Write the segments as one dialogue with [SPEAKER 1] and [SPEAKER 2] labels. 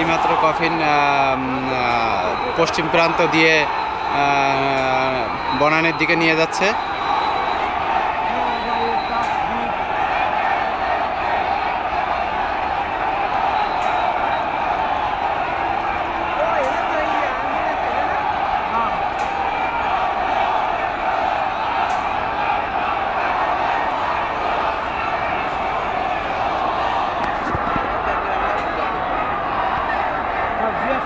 [SPEAKER 1] এইমাত্র কফিন পশ্চিম প্রান্ত দিয়ে বনানের দিকে নিয়ে যাচ্ছে।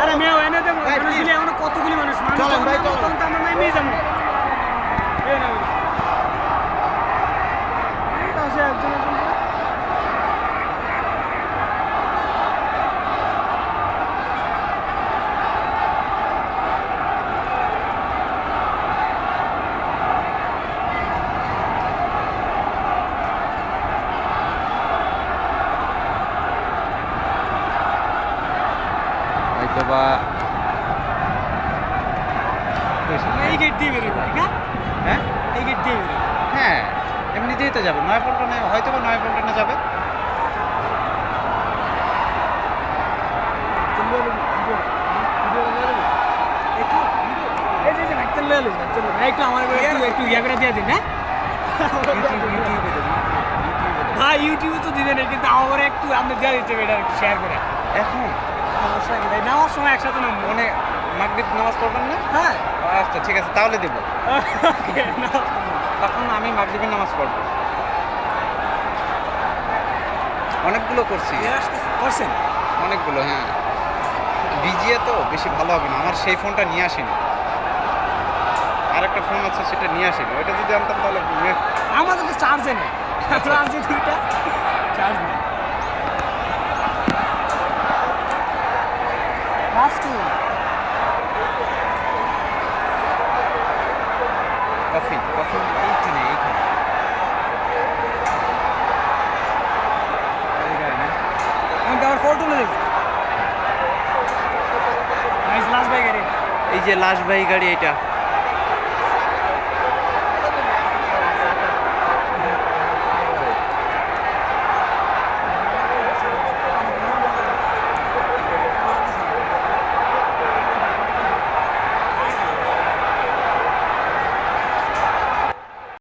[SPEAKER 2] আরে মেয়ে এনে দেবো মানুষ দিলে এখনও কতগুলি মানুষ মানুষ
[SPEAKER 1] চলেন
[SPEAKER 2] যখন
[SPEAKER 1] ভাই,
[SPEAKER 2] নামবো
[SPEAKER 1] চলেন।
[SPEAKER 2] তখন তো আমরা নেমে যাব এই নাও। পাশে একজন একজন করে।
[SPEAKER 1] হয়তো বা
[SPEAKER 2] এই গেট দিয়ে বেরোবো ঠিক
[SPEAKER 1] হ্যাঁ?
[SPEAKER 2] এই গেট দিয়ে বেরোবো।
[SPEAKER 1] হ্যাঁ এমনিতেই তো যাবে। নয় পল্টনে হয়তো বা নয় পল্টনে যাবে।
[SPEAKER 2] যে যে ইয়া দিয়ে হ্যাঁ? ভাই ইউটিউবে তো দিবেন কিন্তু আমার একটু আপনি দিয়ে দিতে হবে এটা শেয়ার করে।
[SPEAKER 1] এখন?
[SPEAKER 2] নেওয়ার সময় একসাথে
[SPEAKER 1] মানে মাগরিব নামাজ পড়বেন না?
[SPEAKER 2] হ্যাঁ।
[SPEAKER 1] আচ্ছা ঠিক আছে তাহলে দেবো। তখন আমি মাগরিবের নামাজ পড়ব। অনেকগুলো করছি।
[SPEAKER 2] করছেন?
[SPEAKER 1] অনেকগুলো হ্যাঁ। ভিজিয়ে তো বেশি ভালো হবে না। আমার সেই ফোনটা নিয়ে আসিনি। আর একটা ফোন আছে সেটা নিয়ে আসিনি। ওইটা যদি আনতাম তাহলে
[SPEAKER 2] আমাদের তো চার্জে নেই। চার্জে দুইটা চার্জ নেই। লাস্ট
[SPEAKER 1] কফি কফি এইখানে এইখানে এই গাড়ি না?
[SPEAKER 2] আমি আবার ফটো তুলে লাস্ট বাই গাড়ি
[SPEAKER 1] এই যে লাশবাহী গাড়ি এটা।